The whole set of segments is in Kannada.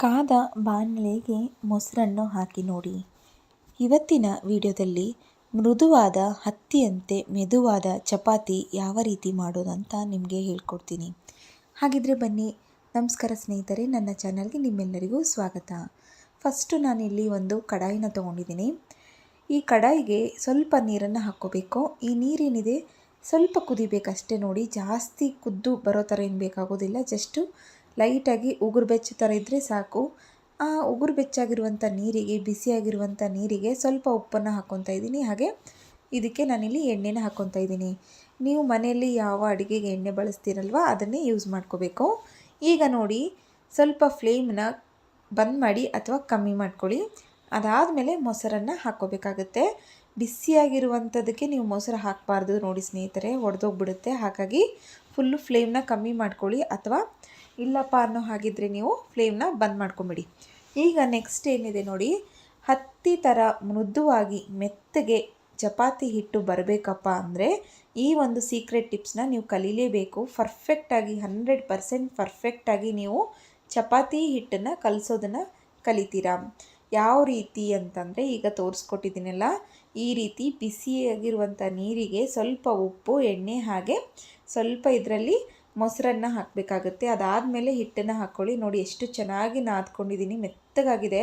ಕಾದ ಬಾಣಲೆಗೆ ಮೊಸರನ್ನು ಹಾಕಿ ನೋಡಿ. ಇವತ್ತಿನ ವಿಡಿಯೋದಲ್ಲಿ ಮೃದುವಾದ ಹತ್ತಿಯಂತೆ ಮೆದುವಾದ ಚಪಾತಿ ಯಾವ ರೀತಿ ಮಾಡೋದಂತ ನಿಮಗೆ ಹೇಳ್ಕೊಡ್ತೀನಿ. ಹಾಗಿದ್ರೆ ಬನ್ನಿ, ನಮಸ್ಕಾರ ಸ್ನೇಹಿತರೆ, ನನ್ನ ಚಾನಲ್ಗೆ ನಿಮ್ಮೆಲ್ಲರಿಗೂ ಸ್ವಾಗತ. ಫಸ್ಟು ನಾನಿಲ್ಲಿ ಒಂದು ಕಡಾಯಿನ ತೊಗೊಂಡಿದ್ದೀನಿ. ಈ ಕಡಾಯಿಗೆ ಸ್ವಲ್ಪ ನೀರನ್ನು ಹಾಕ್ಕೋಬೇಕು. ಈ ನೀರೇನಿದೆ? ಸ್ವಲ್ಪ ಕುದಿಬೇಕಷ್ಟೇ ನೋಡಿ. ಜಾಸ್ತಿ ಕುದ್ದು ಬರೋ ಥರ ಏನು ಬೇಕಾಗೋದಿಲ್ಲ. ಜಸ್ಟು ಲೈಟಾಗಿ ಉಗುರು ಬೆಚ್ಚು ಥರ ಇದ್ದರೆ ಸಾಕು. ಆ ಉಗುರು ಬೆಚ್ಚಾಗಿರುವಂಥ ನೀರಿಗೆ, ಬಿಸಿಯಾಗಿರುವಂಥ ನೀರಿಗೆ ಸ್ವಲ್ಪ ಉಪ್ಪನ್ನು ಹಾಕ್ಕೊತಾ ಇದ್ದೀನಿ. ಹಾಗೆ ಇದಕ್ಕೆ ನಾನಿಲ್ಲಿ ಎಣ್ಣೆನ ಹಾಕ್ಕೊತಾ ಇದ್ದೀನಿ. ನೀವು ಮನೆಯಲ್ಲಿ ಯಾವ ಅಡುಗೆಗೆ ಎಣ್ಣೆ ಬಳಸ್ತೀರಲ್ವ ಅದನ್ನೇ ಯೂಸ್ ಮಾಡ್ಕೋಬೇಕು. ಈಗ ನೋಡಿ, ಸ್ವಲ್ಪ ಫ್ಲೇಮ್ನ ಬಂದ್ ಮಾಡಿ ಅಥವಾ ಕಮ್ಮಿ ಮಾಡ್ಕೊಳ್ಳಿ. ಅದಾದಮೇಲೆ ಮೊಸರನ್ನು ಹಾಕ್ಕೋಬೇಕಾಗುತ್ತೆ. ಬಿಸಿಯಾಗಿರುವಂಥದ್ದಕ್ಕೆ ನೀವು ಮೊಸರು ಹಾಕಬಾರ್ದು ನೋಡಿ ಸ್ನೇಹಿತರೆ, ಒಡೆದೋಗ್ಬಿಡುತ್ತೆ. ಹಾಗಾಗಿ ಫುಲ್ಲು ಫ್ಲೇಮ್ನ ಕಮ್ಮಿ ಮಾಡ್ಕೊಳ್ಳಿ ಅಥವಾ ಇಲ್ಲಪ್ಪ ಅನ್ನೋ ಹಾಗಿದ್ರೆ ನೀವು ಫ್ಲೇಮ್ನ ಬಂದ್ ಮಾಡ್ಕೊಂಬಿಡಿ. ಈಗ ನೆಕ್ಸ್ಟ್ ಏನಿದೆ ನೋಡಿ, ಹತ್ತಿ ಥರ ಮೃದುವಾಗಿ ಮೆತ್ತಗೆ ಚಪಾತಿ ಹಿಟ್ಟು ಬರಬೇಕಪ್ಪ ಅಂದರೆ ಈ ಒಂದು ಸೀಕ್ರೆಟ್ ಟಿಪ್ಸ್ನ ನೀವು ಕಲೀಲೇಬೇಕು. ಪರ್ಫೆಕ್ಟಾಗಿ ಹಂಡ್ರೆಡ್ ಪರ್ಸೆಂಟ್ ಪರ್ಫೆಕ್ಟಾಗಿ ನೀವು ಚಪಾತಿ ಹಿಟ್ಟನ್ನು ಕಲಿಸೋದನ್ನು ಕಲಿತೀರಾ? ಯಾವ ರೀತಿ ಅಂತಂದರೆ ಈಗ ತೋರಿಸ್ಕೊಟ್ಟಿದ್ದೀನಲ್ಲ, ಈ ರೀತಿ ಬಿಸಿಯಾಗಿರುವಂಥ ನೀರಿಗೆ ಸ್ವಲ್ಪ ಉಪ್ಪು, ಎಣ್ಣೆ ಹಾಗೆ ಸ್ವಲ್ಪ ಇದರಲ್ಲಿ ಮೊಸರನ್ನು ಹಾಕಬೇಕಾಗುತ್ತೆ. ಅದಾದಮೇಲೆ ಹಿಟ್ಟನ್ನು ಹಾಕ್ಕೊಳ್ಳಿ ನೋಡಿ ಎಷ್ಟು ಚೆನ್ನಾಗಿ ನಾದ್ಕೊಂಡಿದ್ದೀನಿ. ಮೆತ್ತಗಾಗಿದೆ.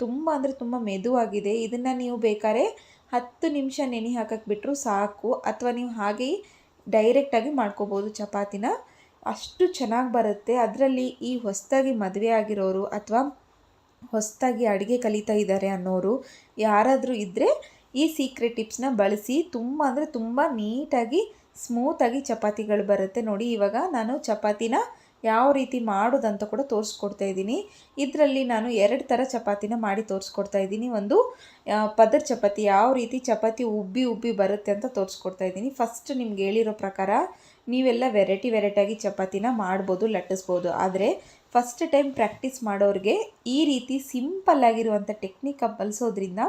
ತುಂಬ ಅಂದರೆ ತುಂಬ ಮೆದುವಾಗಿದೆ. ಇದನ್ನು ನೀವು ಬೇಕಾದ್ರೆ ಹತ್ತು ನಿಮಿಷ ನೆನೆ ಹಾಕಕ್ಕೆ ಬಿಟ್ಟರು ಸಾಕು. ಅಥವಾ ನೀವು ಹಾಗೆ ಡೈರೆಕ್ಟಾಗಿ ಮಾಡ್ಕೋಬೋದು ಚಪಾತಿನ. ಅಷ್ಟು ಚೆನ್ನಾಗಿ ಬರುತ್ತೆ. ಅದರಲ್ಲಿ ಈ ಹೊಸದಾಗಿ ಮದುವೆ ಆಗಿರೋರು ಅಥವಾ ಹೊಸದಾಗಿ ಅಡುಗೆ ಕಲಿತಾ ಇದ್ದಾರೆ ಅನ್ನೋರು ಯಾರಾದರೂ ಇದ್ದರೆ ಈ ಸೀಕ್ರೆಟ್ ಟಿಪ್ಸ್ನ ಬಳಸಿ ತುಂಬ ಅಂದರೆ ತುಂಬ ನೀಟಾಗಿ ಸ್ಮೂತಾಗಿ ಚಪಾತಿಗಳು ಬರುತ್ತೆ ನೋಡಿ. ಇವಾಗ ನಾನು ಚಪಾತಿನ ಯಾವ ರೀತಿ ಮಾಡೋದಂತ ಕೂಡ ತೋರಿಸ್ಕೊಡ್ತಾ ಇದ್ದೀನಿ. ಇದರಲ್ಲಿ ನಾನು ಎರಡು ಥರ ಚಪಾತಿನ ಮಾಡಿ ತೋರಿಸ್ಕೊಡ್ತಾ ಇದ್ದೀನಿ. ಒಂದು ಪದರ್ ಚಪಾತಿ, ಯಾವ ರೀತಿ ಚಪಾತಿ ಉಬ್ಬಿ ಉಬ್ಬಿ ಬರುತ್ತೆ ಅಂತ ತೋರಿಸ್ಕೊಡ್ತಾ ಇದ್ದೀನಿ. ಫಸ್ಟ್ ನಿಮ್ಗೆ ಹೇಳಿರೋ ಪ್ರಕಾರ ನೀವೆಲ್ಲ ವೆರೈಟಿ ವೆರೈಟಿಯಾಗಿ ಚಪಾತಿನ ಮಾಡ್ಬೋದು, ಲಟ್ಟಿಸ್ಬೋದು. ಆದರೆ ಫಸ್ಟ್ ಟೈಮ್ ಪ್ರಾಕ್ಟೀಸ್ ಮಾಡೋರಿಗೆ ಈ ರೀತಿ ಸಿಂಪಲ್ ಆಗಿರುವಂಥ ಟೆಕ್ನಿಕ್ ಬಳಸೋದ್ರಿಂದ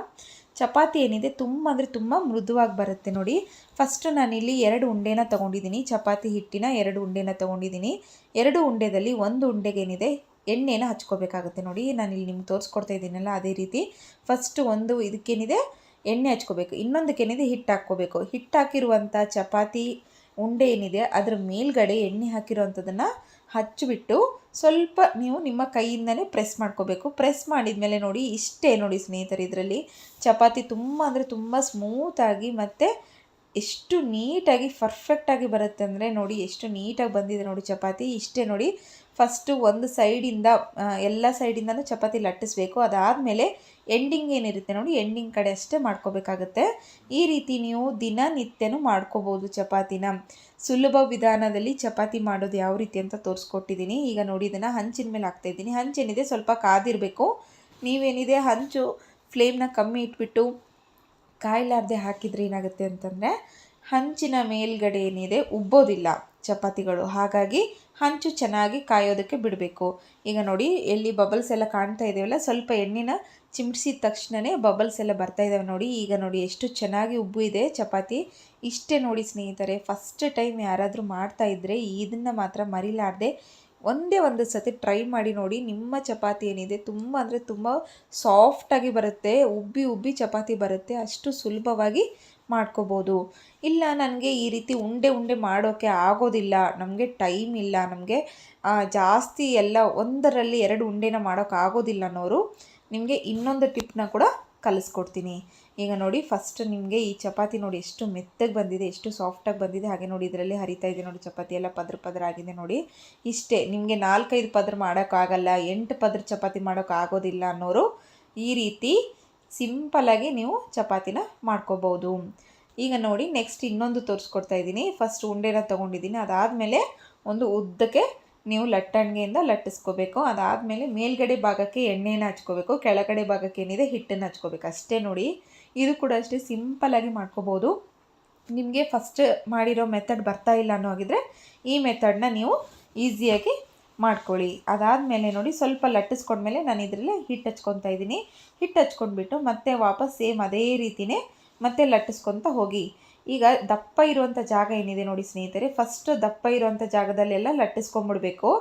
ಚಪಾತಿ ಏನಿದೆ ತುಂಬ ಅಂದರೆ ತುಂಬ ಮೃದುವಾಗಿ ಬರುತ್ತೆ ನೋಡಿ. ಫಸ್ಟ್ ನಾನಿಲ್ಲಿ ಎರಡು ಉಂಡೆನ ತೊಗೊಂಡಿದ್ದೀನಿ. ಚಪಾತಿ ಹಿಟ್ಟಿನ ಎರಡು ಉಂಡೆನ ತೊಗೊಂಡಿದ್ದೀನಿ. ಎರಡು ಉಂಡೆದಲ್ಲಿ ಒಂದು ಉಂಡೆಗೇನಿದೆ ಎಣ್ಣೆನ ಹಚ್ಕೋಬೇಕಾಗುತ್ತೆ ನೋಡಿ. ನಾನಿಲ್ಲಿ ನಿಮ್ಗೆ ತೋರಿಸ್ಕೊಡ್ತಾ ಇದ್ದೀನಲ್ಲ ಅದೇ ರೀತಿ. ಫಸ್ಟ್ ಒಂದು ಇದಕ್ಕೇನಿದೆ ಎಣ್ಣೆ ಹಚ್ಕೋಬೇಕು. ಇನ್ನೊಂದಕ್ಕೇನಿದೆ ಹಿಟ್ಟು ಹಾಕ್ಕೋಬೇಕು. ಹಿಟ್ಟು ಹಾಕಿರುವಂಥ ಚಪಾತಿ ಉಂಡೆ ಏನಿದೆ ಅದರ ಮೇಲ್ಗಡೆ ಎಣ್ಣೆ ಹಾಕಿರೋವಂಥದ್ದನ್ನು ಹಚ್ಚಿಬಿಟ್ಟು ಸ್ವಲ್ಪ ನೀವು ನಿಮ್ಮ ಕೈಯಿಂದನೇ ಪ್ರೆಸ್ ಮಾಡ್ಕೋಬೇಕು. ಪ್ರೆಸ್ ಮಾಡಿದ ಮೇಲೆ ನೋಡಿ ಇಷ್ಟೇ ನೋಡಿ ಸ್ನೇಹಿತರೆ, ಇದರಲ್ಲಿ ಚಪಾತಿ ತುಂಬ ಅಂದರೆ ತುಂಬ ಸ್ಮೂತಾಗಿ ಮತ್ತು ಎಷ್ಟು ನೀಟಾಗಿ ಪರ್ಫೆಕ್ಟಾಗಿ ಬರುತ್ತೆ ಅಂದರೆ ನೋಡಿ, ಎಷ್ಟು ನೀಟಾಗಿ ಬಂದಿದೆ ನೋಡಿ ಚಪಾತಿ. ಇಷ್ಟೇ ನೋಡಿ, ಫಸ್ಟು ಒಂದು ಸೈಡಿಂದ ಎಲ್ಲ ಸೈಡಿಂದನೂ ಚಪಾತಿ ಲಟ್ಟಿಸ್ಬೇಕು. ಅದಾದಮೇಲೆ ಎಂಡಿಂಗ್ ಏನಿರುತ್ತೆ ನೋಡಿ, ಎಂಡಿಂಗ್ ಕಡೆ ಅಷ್ಟೇ ಮಾಡ್ಕೋಬೇಕಾಗತ್ತೆ. ಈ ರೀತಿ ನೀವು ದಿನನಿತ್ಯನೂ ಮಾಡ್ಕೋಬೋದು ಚಪಾತಿನ. ಸುಲಭ ವಿಧಾನದಲ್ಲಿ ಚಪಾತಿ ಮಾಡೋದು ಯಾವ ರೀತಿ ಅಂತ ತೋರಿಸ್ಕೊಟ್ಟಿದ್ದೀನಿ. ಈಗ ನೋಡಿ, ಇದನ್ನು ಹಂಚಿನ ಮೇಲೆ ಹಾಕ್ತಾಯಿದ್ದೀನಿ ಹಂಚೇನಿದೆ, ಸ್ವಲ್ಪ ಕಾದಿರಬೇಕು. ನೀವೇನಿದೆ, ಹಂಚು, ಫ್ಲೇಮ್ನ ಕಮ್ಮಿ ಇಟ್ಬಿಟ್ಟು ಕಾಯಿಲಾರ್ದೆ ಹಾಕಿದರೆ ಏನಾಗುತ್ತೆ ಅಂತಂದರೆ ಹಂಚಿನ ಮೇಲ್ಗಡೆ ಏನಿದೆ ಉಬ್ಬೋದಿಲ್ಲ ಚಪಾತಿಗಳು. ಹಾಗಾಗಿ ಹಂಚು ಚೆನ್ನಾಗಿ ಕಾಯೋದಕ್ಕೆ ಬಿಡಬೇಕು. ಈಗ ನೋಡಿ, ಎಲ್ಲಿ ಬಬಲ್ಸ್ ಎಲ್ಲ ಕಾಣ್ತಾ ಇದ್ದೇವಲ್ಲ ಸ್ವಲ್ಪ ಎಣ್ಣೆನ ಚಿಮ್ಸಿದ ತಕ್ಷಣವೇ ಬಬಲ್ಸ್ ಎಲ್ಲ ಬರ್ತಾ ಇದ್ದಾವೆ ನೋಡಿ. ಈಗ ನೋಡಿ ಎಷ್ಟು ಚೆನ್ನಾಗಿ ಉಬ್ಬು ಇದೆ ಚಪಾತಿ. ಇಷ್ಟೇ ನೋಡಿ ಸ್ನೇಹಿತರೆ ಫಸ್ಟ್ ಟೈಮ್ ಯಾರಾದರೂ ಮಾಡ್ತಾ ಇದ್ದರೆ ಇದನ್ನು ಮಾತ್ರ ಮರಿಲಾರ್ದೆ ಒಂದೇ ಒಂದು ಸತಿ ಟ್ರೈ ಮಾಡಿ ನೋಡಿ ನಿಮ್ಮ ಚಪಾತಿ ಏನಿದೆ ತುಂಬ ಅಂದರೆ ತುಂಬ ಸಾಫ್ಟಾಗಿ ಬರುತ್ತೆ, ಉಬ್ಬಿ ಉಬ್ಬಿ ಚಪಾತಿ ಬರುತ್ತೆ, ಅಷ್ಟು ಸುಲಭವಾಗಿ ಮಾಡ್ಕೋಬೋದು. ಇಲ್ಲ ನನಗೆ ಈ ರೀತಿ ಉಂಡೆ ಉಂಡೆ ಮಾಡೋಕ್ಕೆ ಆಗೋದಿಲ್ಲ, ನಮಗೆ ಟೈಮ್ ಇಲ್ಲ, ನಮಗೆ ಜಾಸ್ತಿ ಎಲ್ಲ ಒಂದರಲ್ಲಿ ಎರಡು ಉಂಡೆನ ಮಾಡೋಕ್ಕಾಗೋದಿಲ್ಲ ಅನ್ನೋರು, ನಿಮಗೆ ಇನ್ನೊಂದು ಟಿಪ್ನ ಕೂಡ ಕಲಿಸ್ಕೊಡ್ತೀನಿ. ಈಗ ನೋಡಿ ಫಸ್ಟ್ ನಿಮಗೆ ಈ ಚಪಾತಿ ನೋಡಿ ಎಷ್ಟು ಮೆತ್ತಗೆ ಬಂದಿದೆ, ಎಷ್ಟು ಸಾಫ್ಟಾಗಿ ಬಂದಿದೆ. ಹಾಗೆ ನೋಡಿ, ಇದರಲ್ಲಿ ಹರಿತಾ ಇದೆ ನೋಡಿ ಚಪಾತಿ. ಎಲ್ಲ ಪದ್ರ ಪದ್ರ ಆಗಿದೆ ನೋಡಿ. ಇಷ್ಟೇ, ನಿಮಗೆ ನಾಲ್ಕೈದು ಪದ್ರ ಮಾಡೋಕ್ಕಾಗಲ್ಲ, ಎಂಟು ಪದ್ರ ಚಪಾತಿ ಮಾಡೋಕ್ಕಾಗೋದಿಲ್ಲ ಅನ್ನೋರು ಈ ರೀತಿ ಸಿಂಪಲಾಗಿ ನೀವು ಚಪಾತಿನ ಮಾಡ್ಕೋಬೋದು. ಈಗ ನೋಡಿ ನೆಕ್ಸ್ಟ್ ಇನ್ನೊಂದು ತೋರಿಸ್ಕೊಡ್ತಾ ಇದ್ದೀನಿ. ಫಸ್ಟ್ ಉಂಡೆನ ತೊಗೊಂಡಿದ್ದೀನಿ. ಅದಾದಮೇಲೆ ಒಂದು ಉದ್ದಕ್ಕೆ ನೀವು ಲಟ್ಟಣಿಗೆಯಿಂದ ಲಟ್ಟಿಸ್ಕೋಬೇಕು. ಅದಾದಮೇಲೆ ಮೇಲ್ಗಡೆ ಭಾಗಕ್ಕೆ ಎಣ್ಣೆನ ಹಚ್ಕೋಬೇಕು. ಕೆಳಗಡೆ ಭಾಗಕ್ಕೆ ಏನಿದೆ ಹಿಟ್ಟನ್ನು ಹಚ್ಕೋಬೇಕು. ಅಷ್ಟೇ ನೋಡಿ. ಇದು ಕೂಡ ಅಷ್ಟೇ ಸಿಂಪಲ್ಲಾಗಿ ಮಾಡ್ಕೋಬೋದು. ನಿಮಗೆ ಫಸ್ಟ್ ಮಾಡಿರೋ ಮೆಥಡ್ ಬರ್ತಾ ಇಲ್ಲ ಅನ್ನೋ ಹಾಗಿದ್ರೆ ಈ ಮೆಥಡ್ನ ನೀವು ಈಸಿಯಾಗಿ ಮಾಡ್ಕೊಳ್ಳಿ. ಅದಾದಮೇಲೆ ನೋಡಿ ಸ್ವಲ್ಪ ಲಟ್ಟಿಸ್ಕೊಂಡ್ಮೇಲೆ ನಾನು ಇದರಲ್ಲಿ ಹಿಟ್ಟು ಹಚ್ಕೊತಾ ಇದ್ದೀನಿ. ಹಿಟ್ಟು ಹಚ್ಕೊಂಡ್ಬಿಟ್ಟು ಮತ್ತೆ ವಾಪಸ್ ಸೇಮ್ ಅದೇ ರೀತಿಯೇ ಮತ್ತೆ ಲಟ್ಟಿಸ್ಕೊತ ಹೋಗಿ. ಈಗ ದಪ್ಪ ಇರುವಂಥ ಜಾಗ ಏನಿದೆ ನೋಡಿ ಸ್ನೇಹಿತರೆ ಫಸ್ಟ್ ದಪ್ಪ ಇರುವಂಥ ಜಾಗದಲ್ಲೆಲ್ಲ ಲಟ್ಟಿಸ್ಕೊಂಬಿಡ್ಬೇಕು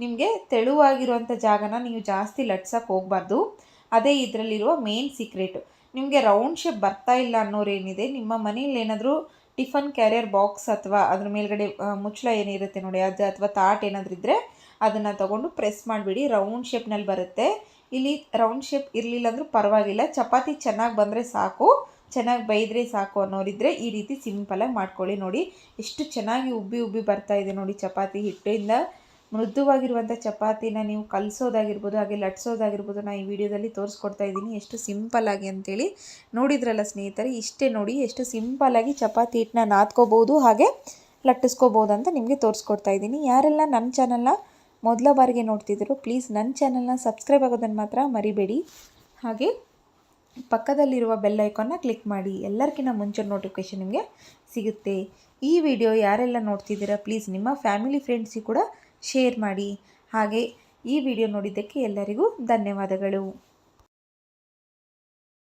ನಿಮಗೆ ತೆಳುವಾಗಿರುವಂಥ ಜಾಗನ ನೀವು ಜಾಸ್ತಿ ಲಟ್ಸಕ್ಕೆ ಹೋಗಬಾರ್ದು. ಅದೇ ಇದರಲ್ಲಿರುವ ಮೇನ್ ಸೀಕ್ರೆಟು ನಿಮಗೆ ರೌಂಡ್ ಶೇಪ್ ಬರ್ತಾ ಇಲ್ಲ ಅನ್ನೋರೇನಿದೆ ನಿಮ್ಮ ಮನೇಲಿ ಏನಾದರೂ ಟಿಫನ್ ಕ್ಯಾರಿಯರ್ ಬಾಕ್ಸ್ ಅಥವಾ ಅದ್ರ ಮೇಲ್ಗಡೆ ಮುಚ್ಚಳ ಏನಿರುತ್ತೆ ನೋಡಿ, ಅದು ಅಥವಾ ತಾಟ್ ಏನಾದರೂ ಇದ್ದರೆ ಅದನ್ನು ತಗೊಂಡು ಪ್ರೆಸ್ ಮಾಡಿಬಿಡಿ ರೌಂಡ್ ಶೇಪ್ನಲ್ಲಿ ಬರುತ್ತೆ. ಇಲ್ಲಿ ರೌಂಡ್ ಶೇಪ್ ಇರಲಿಲ್ಲ ಅಂದರೂ ಪರವಾಗಿಲ್ಲ. ಚಪಾತಿ ಚೆನ್ನಾಗಿ ಬಂದರೆ ಸಾಕು. ಚೆನ್ನಾಗಿ ಬೈದರೆ ಸಾಕು ಅನ್ನೋರಿದ್ರೆ ಈ ರೀತಿ ಸಿಂಪಲಾಗಿ ಮಾಡ್ಕೊಳ್ಳಿ ನೋಡಿ. ಎಷ್ಟು ಚೆನ್ನಾಗಿ ಉಬ್ಬಿ ಉಬ್ಬಿ ಬರ್ತಾ ಇದೆ ನೋಡಿ ಚಪಾತಿ ಹಿಟ್ಟಿಂದ. ಮೃದುವಾಗಿರುವಂಥ ಚಪಾತಿನ ನೀವು ಕಲಿಸೋದಾಗಿರ್ಬೋದು, ಹಾಗೆ ಲಟ್ಸೋದಾಗಿರ್ಬೋದು ನಾನು ಈ ವಿಡಿಯೋದಲ್ಲಿ ತೋರಿಸ್ಕೊಡ್ತಾ ಇದ್ದೀನಿ. ಎಷ್ಟು ಸಿಂಪಲ್ಲಾಗಿ ಅಂತೇಳಿ ನೋಡಿದ್ರಲ್ಲ ಸ್ನೇಹಿತರೆ, ಇಷ್ಟೇ ನೋಡಿ ಎಷ್ಟು ಸಿಂಪಲ್ಲಾಗಿ ಚಪಾತಿ ಹಿಟ್ಟನ್ನ ನಾದ್ಕೋಬೋದು, ಹಾಗೆ ಲಟ್ಟಿಸ್ಕೋಬೋದು ಅಂತ ನಿಮಗೆ ತೋರಿಸ್ಕೊಡ್ತಾ ಇದ್ದೀನಿ. ಯಾರೆಲ್ಲ ನನ್ನ ಚಾನಲ್ನ ಮೊದಲ ಬಾರಿಗೆ ನೋಡ್ತಿದ್ದರು ಪ್ಲೀಸ್ ನನ್ನ ಚಾನಲ್ನ ಸಬ್ಸ್ಕ್ರೈಬ್ ಆಗೋದನ್ನು ಮಾತ್ರ ಮರಿಬೇಡಿ. ಹಾಗೆ ಪಕ್ಕದಲ್ಲಿರುವ ಬೆಲ್ ಐಕಾನ್ನ ಕ್ಲಿಕ್ ಮಾಡಿ ಎಲ್ಲರಿಗಿಂತ ಮುಂಚೆ ನೋಟಿಫಿಕೇಷನ್ ನಿಮಗೆ ಸಿಗುತ್ತೆ. ಈ ವಿಡಿಯೋ ಯಾರೆಲ್ಲ ನೋಡ್ತಿದ್ದೀರಾ ಪ್ಲೀಸ್ ನಿಮ್ಮ ಫ್ಯಾಮಿಲಿ ಫ್ರೆಂಡ್ಸಿಗೆ ಕೂಡ ಶೇರ್ ಮಾಡಿ. ಹಾಗೆ ಈ ವಿಡಿಯೋ ನೋಡಿದ್ದಕ್ಕೆ ಎಲ್ಲರಿಗೂ ಧನ್ಯವಾದಗಳು.